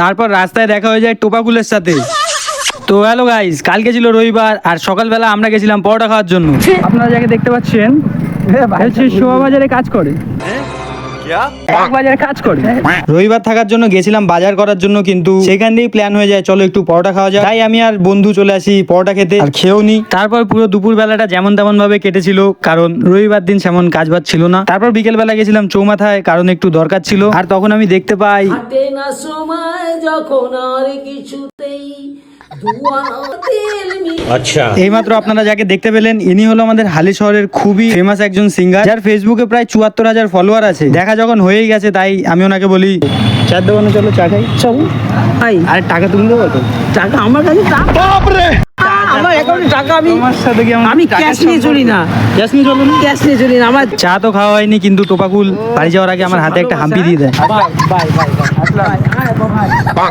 তারপর রাস্তায় দেখা হয়ে যায় টোপাকুলের সাথে। তো হ্যালো গাইস কালকে ছিল রবিবার আর সকালবেলা আমরা গেছিলাম পরোটা খাওয়ার জন্য। আপনারা যাকে দেখতে পাচ্ছেন হচ্ছে শোভা বাজারে কাজ করে। বাজারে কাজ করে। রবিবার থাকার জন্য গেছিলাম বাজার করার জন্য কিন্তু সেখান দিয়েই প্ল্যান হয়ে যায় চলো একটু পরোটা খাওয়া যায় তাই আমি আর বন্ধু চলে আসি পরোটা খেতে। আর খেয়েও নি। তারপর পুরো দুপুর বেলাটা যেমন তেমন ভাবে কেটেছিল কারণ রবিবার দিন সেমন কাজ বাজ ছিল না। তারপর বিকেল বেলা গেছিলাম চৌমাথায় কারণ একটু দরকার ছিল। আর তখন আমি দেখতে পাই না সময় যখন আর কিছুতেই মি- এইমাত্র আপনারা যাকে দেখতে পেলেন ইনি হলো আমাদের হালি শহরের খুবই ফেমাস একজন সিঙ্গার যার ফেসবুকে প্রায় চুয়াত্তর হাজার ফলোয়ার আছে দেখা যখন হয়েই গেছে তাই আমি ওনাকে বলি চার দোকানে চলো চা খাই চল ভাই আরে টাকা তুমি দেবো তো টাকা আমার কাছে টাকা আমার অ্যাকাউন্টে টাকা আমি তোমার সাথে কি আমি ক্যাশ নিয়ে চলি না ক্যাশ নিয়ে চলো ক্যাশ নিয়ে চলি না আমার চা তো খাওয়া হয়নি কিন্তু টোপাকুল বাড়ি যাওয়ার আগে আমার হাতে একটা হাম্পি দিয়ে দেয় বাই বাই বাই বাই